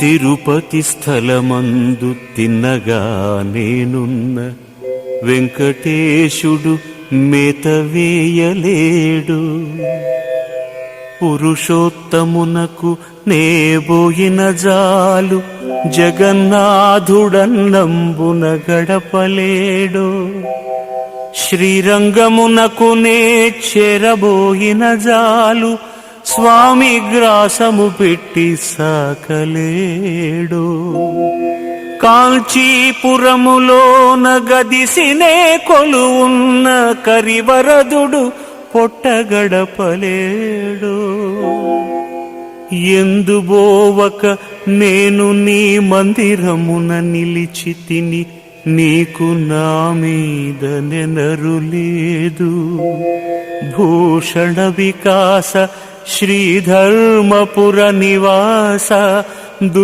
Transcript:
తిరుపతి స్థలమందు తిన్నగా నేనున్న వెంకటేశుడు మేత వేయలేడు పురుషోత్తమునకు నేబోయిన జాలు జగన్నాథుడన్నంబున గడపలేడు. శ్రీరంగమునకు నే చెరబోయిన జాలు స్వామి గ్రాసము పెట్టి సాకలేడు. కాంచీపురములోన గదిసినే కొలువున్న కరివరదుడు పొట్టగడపలేడు. ఎందుబోవక నేను నీ మందిరమున నిలిచి తిని నీకు నా మీద నెనరు లేదు. భూషణ వికాస श्रीधर्मपुरनिवास दु